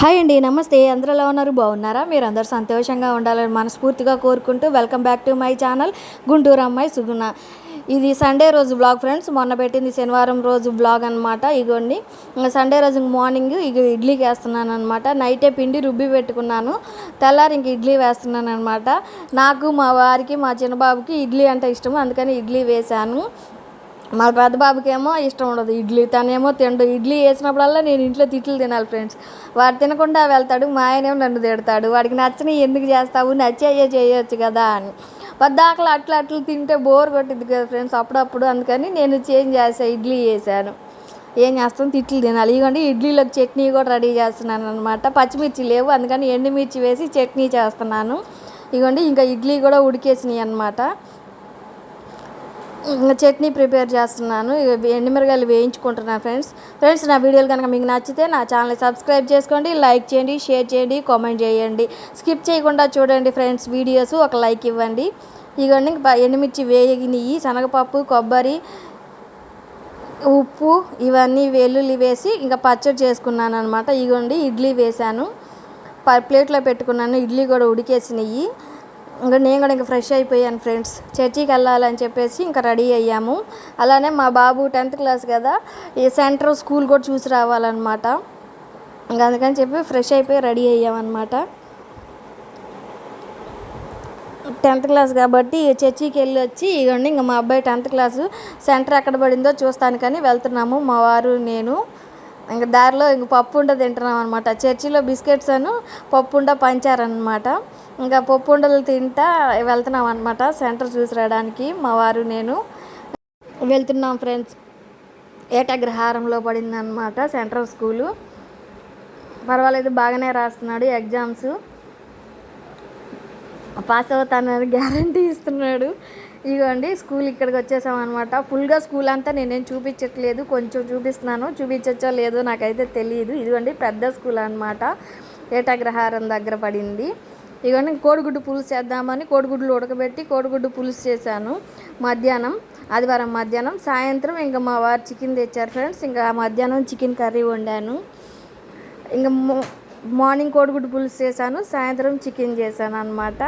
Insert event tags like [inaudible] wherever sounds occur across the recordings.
Hi అండి నమస్తే. అందరూ ఎలా ఉన్నారు? బాగున్నారా? మీరు అందరూ సంతోషంగా ఉండాలని మనస్ఫూర్తిగా కోరుకుంటూ welcome back to my channel Guntur అమ్మాయి సుగుణ. ఇది సండే రోజు బ్లాగ్ ఫ్రెండ్స్ మొన్న పెట్టింది శనివారం రోజు బ్లాగ్ అనమాట ఇగోండి సండే రోజు మార్నింగ్ ఇక ఇడ్లీకి వేస్తున్నాను అనమాట నైటే పిండి రుబ్బి పెట్టుకున్నాను. తెల్లారి ఇంక ఇడ్లీ వేస్తున్నాను అనమాట నాకు మా వారికి మా చిన్నబాబుకి ఇడ్లీ అంటే ఇష్టం అందుకని ఇడ్లీ వేశాను. మా పెద్ద బాబుకేమో ఇష్టం ఉండదు. ఇడ్లీ తనేమో తిండు. ఇడ్లీ వేసినప్పుడల్లా నేను ఇంట్లో తిట్లు తినాలి ఫ్రెండ్స్. వాడు తినకుండా వెళ్తాడు మా ఆయనేమో నన్ను తిడతాడు. వాడికి నచ్చని ఎందుకు చేస్తావు? నచ్చేయే చేయొచ్చు కదా అని. పద్దాకలు అట్లా అట్లు తింటే బోర్ కొట్టింది కదా ఫ్రెండ్స్ అప్పుడప్పుడు. అందుకని నేను చేంజ్ చేసాను ఇడ్లీ చేశాను ఏం చేస్తాం? తిట్లు తినాలి. ఇదిగోండి ఇడ్లీలోకి చట్నీ కూడా రెడీ చేస్తున్నాను అనమాట పచ్చిమిర్చి లేవు. అందుకని ఎండుమిర్చి వేసి చట్నీ చేస్తున్నాను. ఇదిగోండి ఇంకా ఇడ్లీ కూడా ఉడికేసినాయి అనమాట చట్నీ ప్రిపేర్ చేస్తున్నాను. ఎండుమిరగాయలు వేయించుకుంటున్నాను ఫ్రెండ్స్. ఫ్రెండ్స్ నా వీడియోలు కనుక మీకు నచ్చితే నా ఛానల్ని సబ్స్క్రైబ్ చేసుకోండి లైక్ చేయండి షేర్ చేయండి కామెంట్ చేయండి. స్కిప్ చేయకుండా చూడండి ఫ్రెండ్స్ వీడియోస్ ఒక లైక్ ఇవ్వండి. ఇవన్నీ ఎండుమిర్చి వేగినవి శనగపప్పు కొబ్బరి ఉప్పు ఇవన్నీ వెల్లుల్లి వేసి ఇంకా పచ్చడి చేసుకున్నాను అనమాట ఇగోండి ఇడ్లీ వేశాను. ప ప్లేట్లో పెట్టుకున్నాను ఇడ్లీ కూడా ఉడికేసినవి ఇంకా నేను కూడా ఇంకా ఫ్రెష్ అయిపోయాను ఫ్రెండ్స్ చర్చికి వెళ్ళాలని చెప్పేసి ఇంకా రెడీ అయ్యాము. అలానే మా బాబు టెన్త్ క్లాస్ కదా ఈ సెంటర్ స్కూల్ కూడా చూసి రావాలన్నమాట. ఇంకా అందుకని చెప్పి ఫ్రెష్ అయిపోయి రెడీ అయ్యామన్నమాట. టెన్త్ క్లాస్ కాబట్టి చర్చికి వెళ్ళి వచ్చి ఇవ్వండి ఇంకా మా అబ్బాయి టెన్త్ క్లాసు సెంటర్ ఎక్కడ పడిందో చూస్తాను కానీ వెళ్తున్నాము మా వారు నేను. ఇంకా దారిలో ఇంక పప్పు ఉండ తింటున్నాం అనమాట చర్చిలో బిస్కెట్స్ అను పప్పు ఉండ పంచారనమాట ఇంకా పప్పు ఉండలు తింటా వెళ్తున్నాం అనమాట సెంటర్ చూసి రావడానికి మా వారు నేను. వెళ్తున్నాం ఫ్రెండ్స్. ఏటగ్రహారంలో పడింది అనమాట సెంట్రల్ స్కూలు. పర్వాలేదు బాగానే రాస్తున్నాడు ఎగ్జామ్స్. పాస్ అవుతానని గ్యారంటీ ఇస్తున్నాడు. ఇదిగోండి స్కూల్ ఇక్కడికి వచ్చేసామన్నమాట ఫుల్గా స్కూల్ అంతా నేనేం చూపించట్లేదు కొంచెం చూపిస్తున్నాను. చూపించచ్చో లేదో నాకైతే తెలియదు ఇదిగోండి పెద్ద స్కూల్ అనమాట ఏటాగ్రహారం దగ్గర పడింది. ఇవన్నీ కోడిగుడ్డు పులుసు చేద్దామని కోడిగుడ్లు ఉడకబెట్టి కోడిగుడ్డు పులుసు చేశాను. మధ్యాహ్నం ఆదివారం మధ్యాహ్నం సాయంత్రం ఇంకా మా వారు చికెన్ తెచ్చారు ఫ్రెండ్స్. ఇంకా మధ్యాహ్నం చికెన్ కర్రీ వండాను. ఇంకా మార్నింగ్ కోడిగుడ్డు పులుసు చేశాను సాయంత్రం చికెన్ చేశాను అనమాట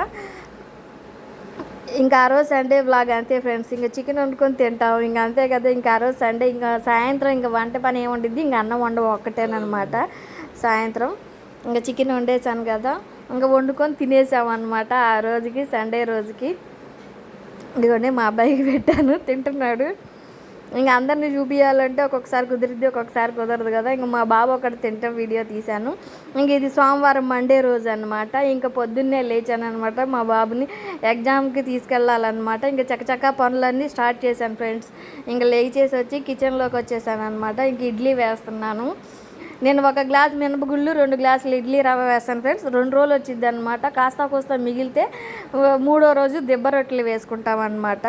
ఇంకా ఆ రోజు సండే బ్లాగ్ అంతే ఫ్రెండ్స్. ఇంకా చికెన్ వండుకొని తింటాం. ఇంకా అంతే కదా ఇంకా ఆ రోజు సండే ఇంకా సాయంత్రం ఇంకా వంట పని ఏముండిద్ది ఇంకా అన్నం వండవు ఒక్కటేనమాట సాయంత్రం ఇంకా చికెన్ వండేసాను కదా. ఇంకా వండుకొని తినేసామన్నమాట ఆ రోజుకి సండే రోజుకి. ఇదిగోండి మా అబ్బాయికి పెట్టాను తింటున్నాడు. ఇంకా అందరినీ చూపించాలంటే ఒక్కొక్కసారి కుదిరిద్ది ఒక్కొక్కసారి కుదరదు కదా. ఇంకా మా బాబు ఒకటి తింటాం వీడియో తీశాను. ఇంక ఇది సోమవారం మండే రోజు అనమాట ఇంకా పొద్దున్నే లేచాను అనమాట మా బాబుని. ఎగ్జామ్కి తీసుకెళ్ళాలన్నమాట. ఇంకా చక్కచక్క పనులన్నీ స్టార్ట్ చేశాను ఫ్రెండ్స్. ఇంకా లేచేసి వచ్చి కిచెన్లోకి వచ్చేసాను అనమాట ఇంక ఇడ్లీ వేస్తున్నాను. నేను ఒక గ్లాస్ మినపగుళ్ళు రెండు గ్లాసులు ఇడ్లీ రవ్వ వేస్తాను ఫ్రెండ్స్. రెండు రోజులు వచ్చింది అనమాట కాస్త కోస్తా మిగిలితే మూడో రోజు దెబ్బ రొట్టెలు వేసుకుంటాం అనమాట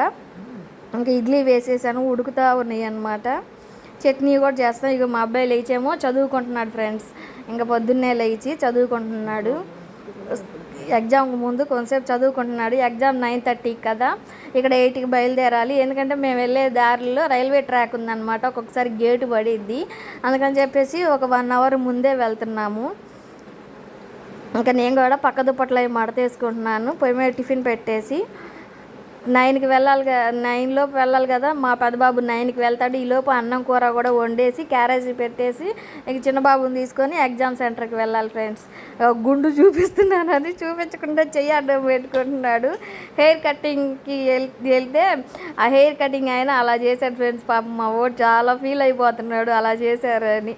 ఇంకా ఇడ్లీ వేసేసాను ఉడుకుతూ ఉన్నాయి అనమాట చట్నీ కూడా చేస్తాను ఇక మా అబ్బాయి లేచేమో చదువుకుంటున్నాడు ఫ్రెండ్స్. ఇంకా పొద్దున్నే లేచి చదువుకుంటున్నాడు. ఎగ్జామ్ ముందు కొంతసేపు చదువుకుంటున్నాడు. ఎగ్జామ్ నైన్ థర్టీకి కదా. ఇక్కడ ఎయిట్కి బయలుదేరాలి. ఎందుకంటే మేము వెళ్ళే దారిలో రైల్వే ట్రాక్ ఉందన్నమాట. ఒక్కొక్కసారి గేటు పడిద్ది. అందుకని చెప్పేసి ఒక వన్ అవర్ ముందే వెళ్తున్నాము. ఇంకా నేను కూడా పక్క దుప్పట్లు అవి మడతేసుకుంటున్నాను. పొయ్యి మీద టిఫిన్ పెట్టేసి నైన్కి వెళ్ళాలి నైన్లోపు వెళ్ళాలి కదా మా పెద్దబాబు నైన్కి వెళ్తాడు. ఈ లోపు అన్నం కూర కూడా వండేసి క్యారేజీ పెట్టేసి ఇంక చిన్నబాబుని తీసుకొని ఎగ్జామ్ సెంటర్కి వెళ్ళాలి ఫ్రెండ్స్. గుండు చూపిస్తున్నాను అని చూపించకుండా చెయ్యి అడ్డం పెట్టుకుంటున్నాడు. హెయిర్ కటింగ్కి వెళ్తే ఆ హెయిర్ కటింగ్ అయినా అలా చేశాడు ఫ్రెండ్స్. పాపం మా ఓటు చాలా ఫీల్ అయిపోతున్నాడు అలా చేశారని.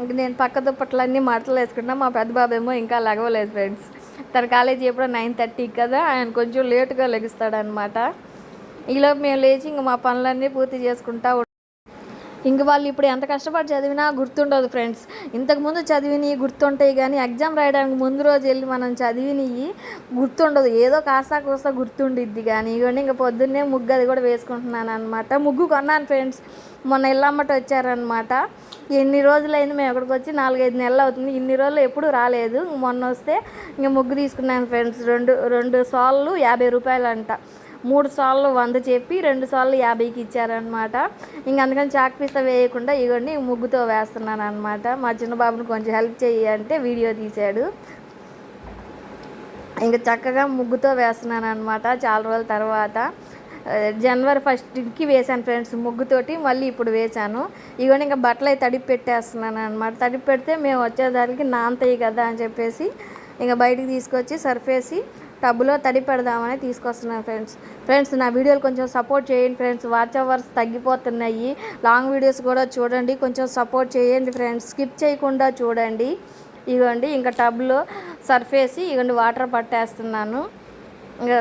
ఇంక నేను పక్క దుప్పట్లన్నీ మడతలు వేసుకున్నా మా పెద్దబాబు ఏమో ఇంకా లగవలేదు ఫ్రెండ్స్. తన కాలేజీ ఎప్పుడో నైన్ థర్టీకి కదా ఆయన కొంచెం లేటుగా లెగుస్తాడనమాట ఈలోపు మేము లేచి ఇంక మా పనులన్నీ పూర్తి చేసుకుంటా ఇంక వాళ్ళు ఇప్పుడు ఎంత కష్టపడి చదివినా గుర్తుండదు ఫ్రెండ్స్. ఇంతకుముందు చదివినవి గుర్తుంటాయి కానీ ఎగ్జామ్ రాయడానికి ముందు రోజు వెళ్ళి మనం చదివినవి గుర్తుండదు. ఏదో కాస్త కోస్తా గుర్తుండిద్ది కానీ ఇవన్నీ ఇంకా పొద్దున్నే ముగ్గు అది కూడా వేసుకుంటున్నాను అనమాట ముగ్గు కొన్నాను ఫ్రెండ్స్. మొన్న ఇల్లమ్మట వచ్చారనమాట ఎన్ని రోజులైంది మేము ఇక్కడికి వచ్చి నాలుగైదు నెలలు అవుతుంది. ఇన్ని రోజులు ఎప్పుడు రాలేదు. మొన్న వస్తే ఇంకా ముగ్గు తీసుకున్నాను ఫ్రెండ్స్. రెండు రెండు సాల్లు యాభై రూపాయలు అంట మూడు సార్లు వంద చెప్పి రెండు సార్లు యాభైకి ఇచ్చారనమాట ఇంక అందుకని చాక్ పీస వేయకుండా ఇగోండి ముగ్గుతో వేస్తున్నాను అనమాట మా చిన్న బాబుని కొంచెం హెల్ప్ చేయి అంటే వీడియో తీశాడు. ఇంకా చక్కగా ముగ్గుతో వేస్తున్నాను అనమాట చాలా రోజుల తర్వాత. జనవరి ఫస్ట్కి వేశాను ఫ్రెండ్స్ ముగ్గుతోటి మళ్ళీ ఇప్పుడు వేశాను. ఇవన్నీ ఇంకా బట్టలు అయితే తడిపి పెట్టేస్తున్నాను అనమాట తడిపి పెడితే మేము వచ్చేదానికి నాంతయ్యి కదా అని చెప్పేసి ఇంకా బయటికి తీసుకొచ్చి సర్ఫేసి టబ్బులో తడి పెడదామని తీసుకొస్తున్నాను ఫ్రెండ్స్. ఫ్రెండ్స్ నా వీడియోలు కొంచెం సపోర్ట్ చేయండి ఫ్రెండ్స్. వాచ్ అవర్స్ తగ్గిపోతున్నాయి. లాంగ్ వీడియోస్ కూడా చూడండి. కొంచెం సపోర్ట్ చేయండి ఫ్రెండ్స్. స్కిప్ చేయకుండా చూడండి. ఇగోండి ఇంకా టబ్లో సర్ఫ్ వేసి ఇగోండి వాటర్ పట్టేస్తున్నాను. ఇంకా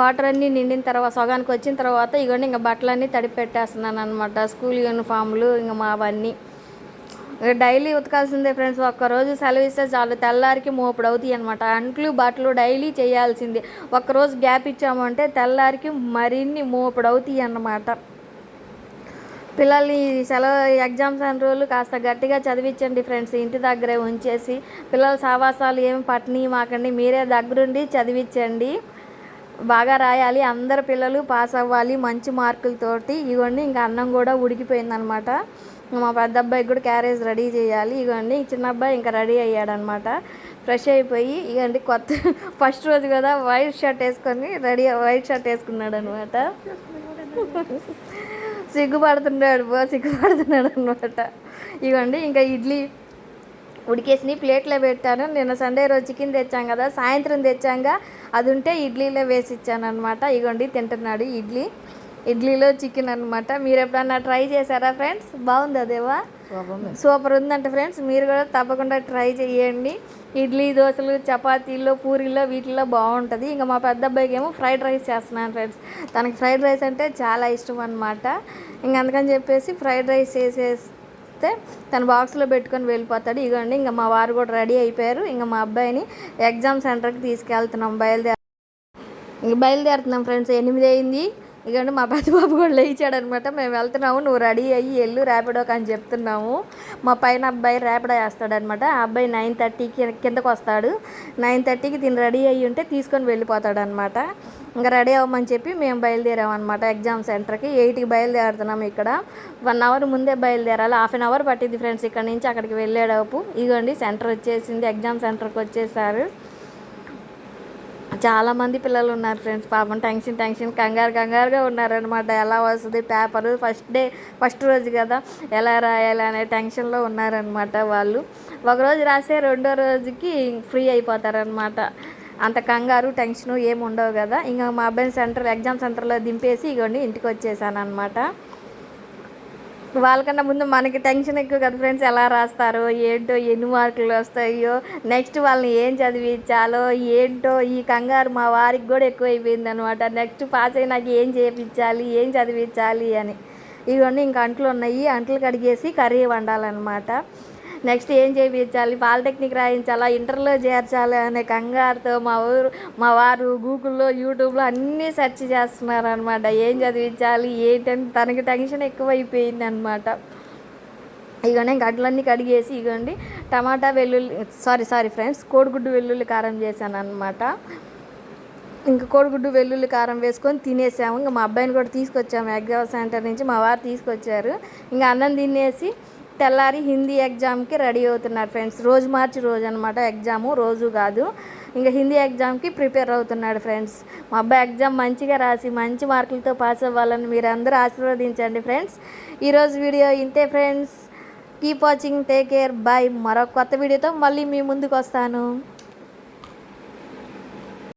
వాటర్ అన్నీ నిండిన తర్వాత సగానికి వచ్చిన తర్వాత ఇగోండి ఇంకా బట్టలన్నీ తడిపెట్టేస్తున్నాను అనమాట స్కూల్ యూనిఫామ్లు ఇంకా మావన్నీ. డైలీ ఉతకాల్సిందే ఫ్రెండ్స్ ఒక్కరోజు సెలవు ఇస్తే చాలు తెల్లారికి మోపుడు అవుతాయి అనమాట అంట్లు బట్టలు డైలీ చేయాల్సిందే. ఒక్కరోజు గ్యాప్ ఇచ్చామంటే తెల్లారికి మరిన్ని మోపుడు అవుతాయి అన్నమాట. పిల్లల్ని సెలవు ఎగ్జామ్స్ అన్ని రోజులు కాస్త గట్టిగా చదివించండి ఫ్రెండ్స్ ఇంటి దగ్గరే ఉంచేసి పిల్లల సావాసాలు ఏమి పట్టని మాకండి మీరే దగ్గరుండి చదివించండి. బాగా రాయాలి అందరు పిల్లలు పాస్ అవ్వాలి మంచి మార్కులతోటి. ఇవన్నీ ఇంకా అన్నం కూడా ఉడికిపోయిందనమాట మా పెద్ద అబ్బాయికి కూడా క్యారేజ్ రెడీ చేయాలి. ఇగోండి చిన్న అబ్బాయి ఇంకా రెడీ అయ్యాడనమాట. ఫ్రెష్ అయిపోయి ఇగండి కొత్త [laughs] ఫస్ట్ రోజు కదా వైట్ షర్ట్ వేసుకొని రెడీ వైట్ షర్ట్ వేసుకున్నాడు అనమాట [laughs] సిగ్గుపడుతున్నాడు బా సిగ్గుపడుతున్నాడు అనమాట. ఇగోండి ఇంకా ఇడ్లీ ఉడికేసి ప్లేట్లో పెట్టాను. నిన్న సండే రోజు చికెన్ తెచ్చాం కదా సాయంత్రం తెచ్చాక అది ఉంటే ఇడ్లీలో వేసి ఇచ్చాను అనమాట ఇగోండి తింటున్నాడు ఇడ్లీ. ఇడ్లీలో చికెన్ అనమాట మీరు ఎప్పుడన్నా ట్రై చేశారా ఫ్రెండ్స్? బాగుంది అదేవా సూపర్ ఉందంట ఫ్రెండ్స్. మీరు కూడా తప్పకుండా ట్రై చేయండి ఇడ్లీ దోశలు చపాతీల్లో పూరీల్లో వీటిల్లో బాగుంటుంది. ఇంకా మా పెద్ద అబ్బాయికి ఏమో ఫ్రైడ్ రైస్ చేస్తున్నాను ఫ్రెండ్స్. తనకి ఫ్రైడ్ రైస్ అంటే చాలా ఇష్టం అనమాట ఇంక అందుకని చెప్పేసి ఫ్రైడ్ రైస్ చేసేస్తే తన బాక్స్లో పెట్టుకొని వెళ్ళిపోతాడు. ఇగోండి ఇంకా మా వారు కూడా రెడీ అయిపోయారు. ఇంకా మా అబ్బాయిని ఎగ్జామ్ సెంటర్కి తీసుకెళ్తున్నాం. బయలుదేరి ఇంక బయలుదేరుతున్నాం ఫ్రెండ్స్. ఎనిమిది అయింది. ఇకండి మా పెద్ద బాబు కూడా లేచాడు అనమాట మేము వెళ్తున్నాము నువ్వు రెడీ అయ్యి వెళ్ళు ర్యాపిడోకి అని చెప్తున్నాము. మా పైన అబ్బాయి ర్యాపిడో వేస్తాడనమాట. ఆ అబ్బాయి నైన్ థర్టీకి కిందకు వస్తాడు. నైన్ థర్టీకి దీన్ని రెడీ అయ్యి ఉంటే తీసుకొని వెళ్ళిపోతాడు అనమాట ఇంకా రెడీ అవ్వమని చెప్పి మేము బయలుదేరాం అనమాట ఎగ్జామ్ సెంటర్కి ఎయిట్కి బయలుదేరుతున్నాం ఇక్కడ. వన్ అవర్ ముందే బయలుదేరాలి. హాఫ్ అన్ అవర్ పట్టింది ఫ్రెండ్స్ ఇక్కడ నుంచి అక్కడికి వెళ్ళేటప్పుడు ఇగోండి సెంటర్ వచ్చేసింది ఎగ్జామ్ సెంటర్కి వచ్చేసారు. చాలా మంది పిల్లలు ఉన్నారు ఫ్రెండ్స్ పాపం టెన్షన్ టెన్షన్ కంగారు కంగారుగా ఉన్నారనమాట ఎలా వస్తుంది పేపర్ ఫస్ట్ డే ఫస్ట్ రోజు కదా. ఎలా రాయాలి అనే టెన్షన్లో ఉన్నారనమాట వాళ్ళు. ఒకరోజు రాస్తే రెండో రోజుకి ఫ్రీ అయిపోతారనమాట అంత కంగారు టెన్షన్ ఏమి ఉండవు కదా. ఇంకా మా అబ్బాయిని సెంటర్ ఎగ్జామ్ సెంటర్లో దింపేసి ఇగోండి ఇంటికి వచ్చేసాను అనమాట వాళ్ళకన్నా ముందు మనకి టెన్షన్ ఎక్కువ కదా ఫ్రెండ్స్ ఎలా రాస్తారో ఏంటో ఎన్ని మార్కులు వస్తాయో నెక్స్ట్ వాళ్ళని ఏం చదివించాలో ఏంటో ఈ కంగారు మా వారికి కూడా ఎక్కువ అయిపోయింది అనమాట నెక్స్ట్ పాస్ అయి నాకు ఏం చేయించాలి ఏం చదివించాలి అని. ఇవన్నీ ఇంక అంట్లు ఉన్నాయి. అంట్లు కడిగేసి కర్రీ వండాలన్నమాట. నెక్స్ట్ ఏం చేయించాలి? పాలిటెక్నిక్ రాయించాలా? ఇంటర్లో చేర్చాలి అనే కంగారుతో మా ఊరు మా వారు గూగుల్లో యూట్యూబ్లో అన్నీ సెర్చ్ చేస్తున్నారు అనమాట ఏం చదివించాలి? ఏంటని తనకి టెన్షన్ ఎక్కువైపోయింది అనమాట ఇగోండి గడ్డలన్నీ కడిగేసి ఇగోండి టమాటా వెల్లుల్లి సారీ సారీ ఫ్రెండ్స్ కోడిగుడ్డు వెల్లుల్లి కారం చేశాను అనమాట ఇంకా కోడిగుడ్డు వెల్లుల్లి కారం వేసుకొని తినేసాము. ఇంకా మా అబ్బాయిని కూడా తీసుకొచ్చాము ఎగ్జామ్ సెంటర్ నుంచి. మా వారు తీసుకొచ్చారు. ఇంకా అన్నం తినేసి తెల్లారి హిందీ ఎగ్జామ్కి రెడీ అవుతున్నారు ఫ్రెండ్స్. రోజు మార్చి రోజు అనమాట ఎగ్జాము రోజు కాదు. ఇంకా హిందీ ఎగ్జామ్కి ప్రిపేర్ అవుతున్నాడు ఫ్రెండ్స్. మా అబ్బాయి ఎగ్జామ్ మంచిగా రాసి మంచి మార్కులతో పాస్ అవ్వాలని మీరందరూ ఆశీర్వదించండి ఫ్రెండ్స్. ఈరోజు వీడియో ఇంతే friends. Keep watching take care bye మరో కొత్త వీడియోతో మళ్ళీ మీ ముందుకు వస్తాను.